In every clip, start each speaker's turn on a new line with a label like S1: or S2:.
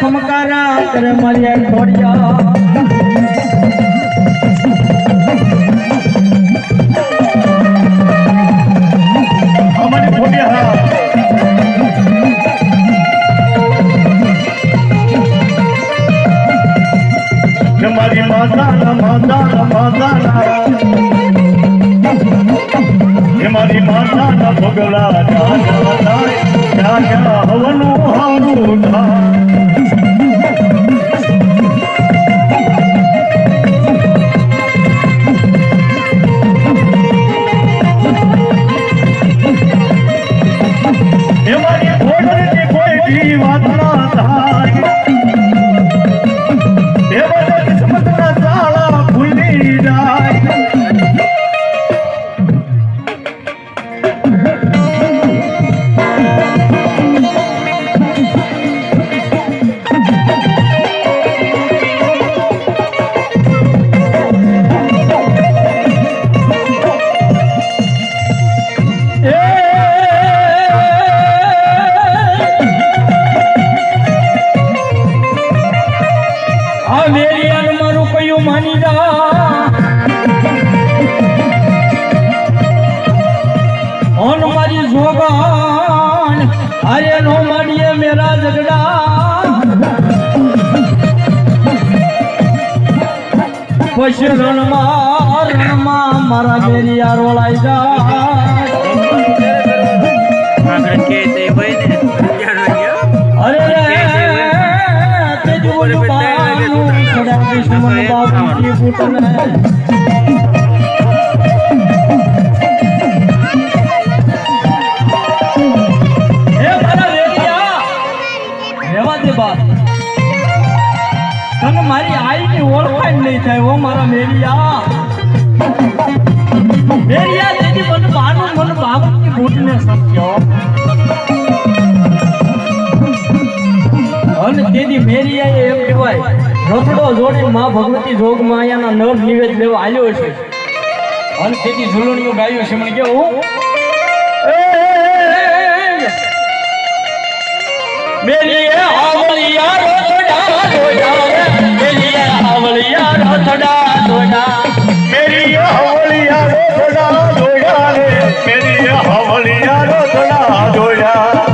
S1: ખમકારા કરે મારી ખોડિયા
S2: અમારી ખોડિયા ને મારી માતા માતા માતા એ મારી માતા ના પગલા
S1: અરે નો માડીએ મેરા ઝગડા પછી રણમાં રણમાં મારા વેરિયા રોળાઈ જાય. અરે તે સદા દુશ્મન નહીં થાય ઓ મારા મેરિયા. મેરિયા તેથી મન બાનું મન બાપુજી ફૂટને સમજ્યો અને તેથી મેરિયા એમ કહેવાય, રથડો જોડી માં ભગવતી જોગ માયાના નર નિવેદ લેવા આવ્યો છે. અને તેથી ઝુલણીઓ ગાયો છે, મને કેવું મેરીએ થોડા જોડા
S2: મેરી હવળિયા રોટડા જોયા રે મેરી હવળિયા રોટડા જોયા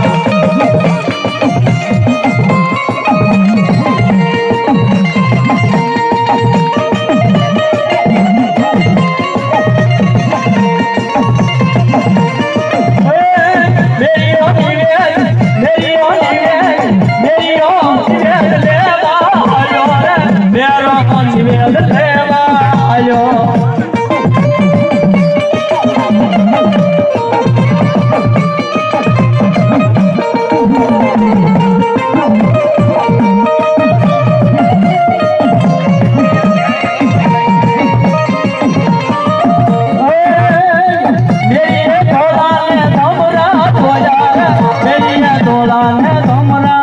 S1: তোমরা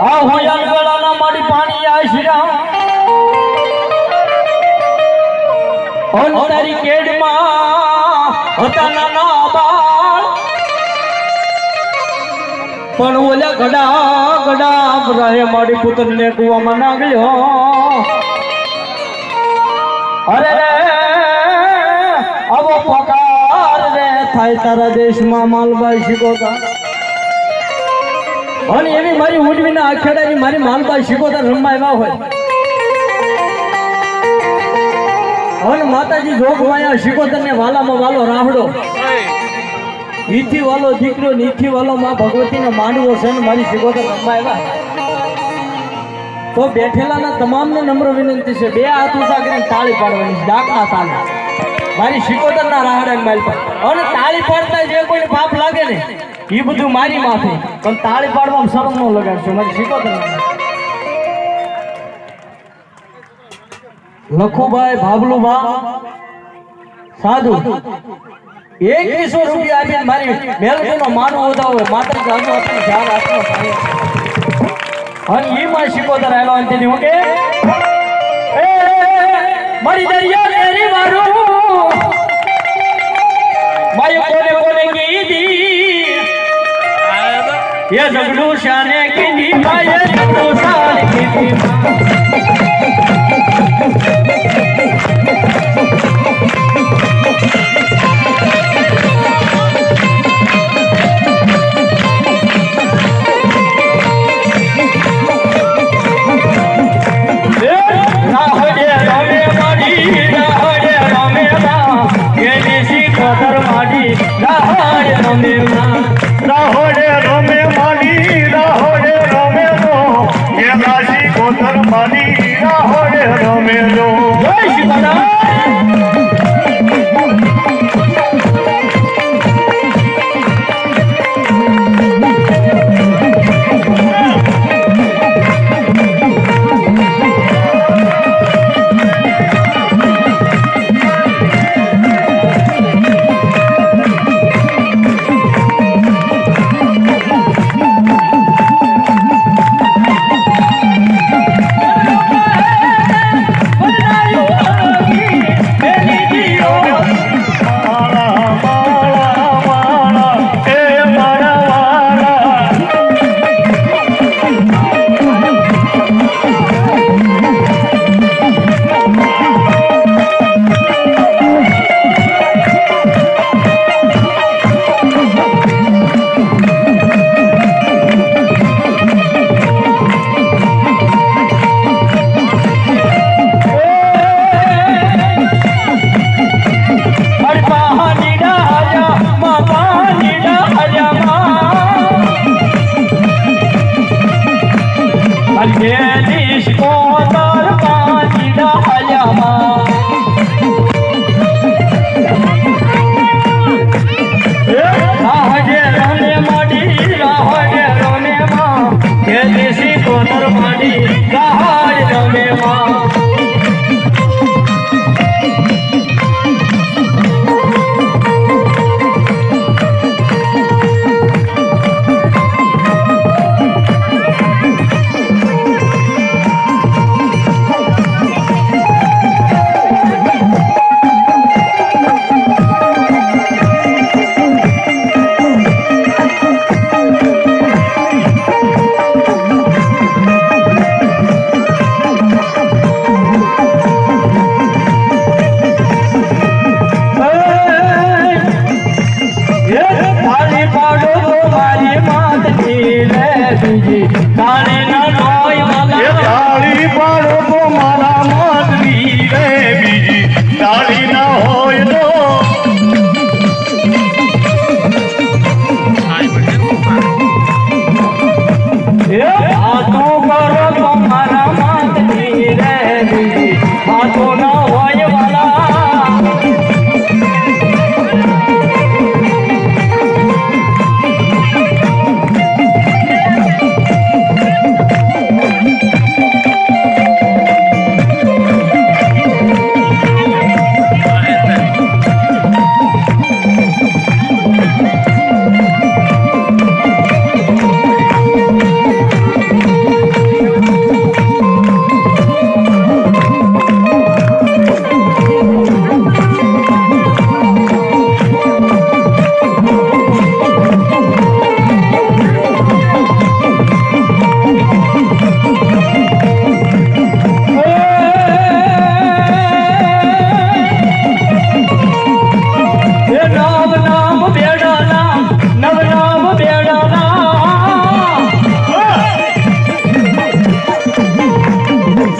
S1: આ હોયલ ગળાના મારી પાણી આ શ્રીરામ અંતરી કેડમાં હતા નાના પણ ગડા ગડા મારી નાગલ્યો અરે રે આવો પકાર રે થાય તારા દેશમાં માલબાઈ શીખોતા અને એવી મારી ઉજવીના આખેડાની મારી માલબાઈ શીખોતા રમવા આવ્યા હોય. અને માતાજી જોગવાયા શીખોતર ને વાલામાં વાલો રાહડો ઈથી વાલો દીકરો ને વાલો માં ભગવતી ને માનવો છે ને મારી શીખોતર રમવા આવ્યા. તો બેઠેલાના તમામને નમ્ર વિનંતી છે, બે હાથ ઊંચા કરીને તાળી પાડવાની ડાકના તાળી મારી શિકોતર ના રાહડા માલ પર. અને તાળી પાડતા જે કોઈ પાપ લાગે ને એ બધું મારી માથે. પણ તાળી પાડવામાં શરમ ન લગાડશો, મારી શિકોતર લખુભાઈ ભાબલુભા સાધુ. એકવીસો રૂપિયા આપીને મારી મેલડી નો માનું વધાવો માતા જાદુ આપણે ધ્યાન આપવા અને એ માં શિકોતર આવ્યો અને તેની હું કે મારી મારું યદગડુ શાને કિની પાયે તો સાલ કિની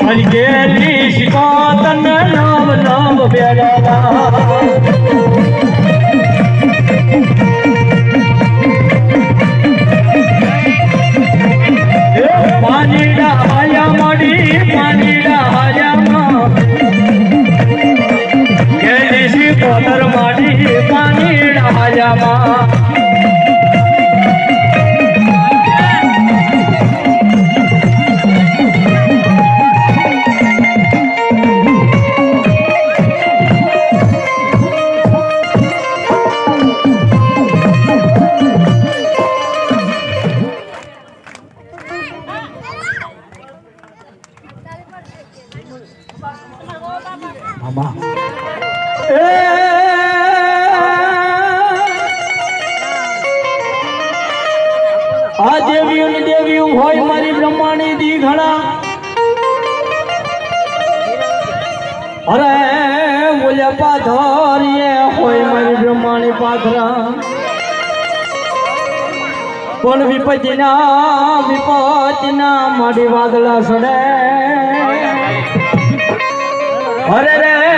S1: હરિ ગેલી શિકોતન નામ નામ પ્યારા બ્રહ્માણી દી ઘણા અરે બોલ્યા પાથરીએ હોય મારી બ્રહ્માણી પાથરા પણ વિપતિના વિપતિના મારી વાદળા સડે. અરે, રે